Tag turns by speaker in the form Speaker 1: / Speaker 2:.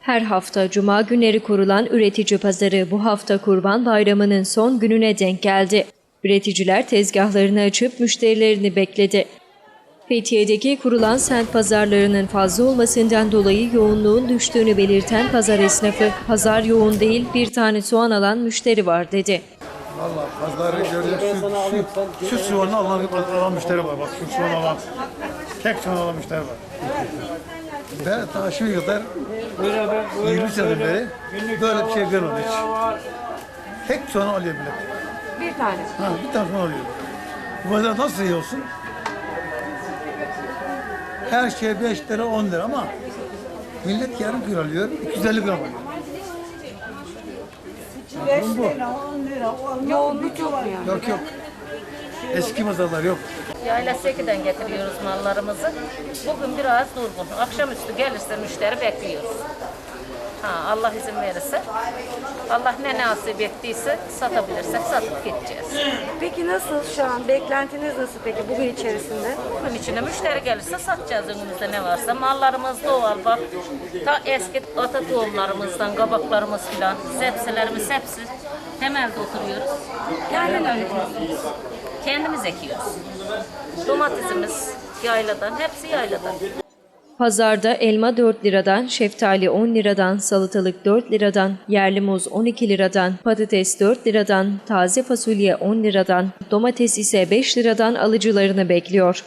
Speaker 1: Her hafta cuma günleri kurulan üretici pazarı bu hafta Kurban Bayramı'nın son gününe denk geldi. Üreticiler tezgahlarını açıp müşterilerini bekledi. Fethiye'deki kurulan sent pazarlarının fazla olmasından dolayı yoğunluğun düştüğünü belirten pazar esnafı, pazar yoğun değil bir tane soğan alan müşteri var dedi.
Speaker 2: Valla pazarı görüyorsun. Şu, şu, şu soğanı alan, alan müşteri var. Bak şu soğanı alan. Tek soğan alan müşteri var. Ben daha şimdiye kadar 20 seneden beri böyle bir şey görmedim hiç. Tek soğan alıyor millet.
Speaker 3: Bir tane.
Speaker 2: Ha, bir tane soğan alıyor. Bu pazar nasıl iyi olsun? Her şey 5 lira 10 lira ama millet yarım kilo alıyor, 250 gram alıyor. Durum bu.
Speaker 3: Yoğunluk yok mu yani?
Speaker 2: Yok yok. Eski pazarlar yok.
Speaker 4: Yayla Seki'den getiriyoruz mallarımızı. Bugün biraz durgun. Akşamüstü gelirse müşteri bekliyoruz. Ha, Allah izin verirse, Allah ne nasip ettiyse satabilirsek satıp gideceğiz.
Speaker 3: Peki nasıl şu an? Beklentiniz nasıl peki bugün içerisinde?
Speaker 4: Bunun içine müşteri gelirse satacağız önümüzde ne varsa. Mallarımız doğal bak. Ta eski ata tohumlarımızdan, kabaklarımız filan, sebzelerimiz hepsi temelde oturuyoruz.
Speaker 3: Kendin üretiyorsunuz.
Speaker 4: Kendimiz ekiyoruz. Domatesimiz yayladan, hepsi yayladan.
Speaker 1: Pazarda elma 4 liradan, şeftali 10 liradan, salatalık 4 liradan, yerli muz 12 liradan, patates 4 liradan, taze fasulye 10 liradan, domates ise 5 liradan alıcılarını bekliyor.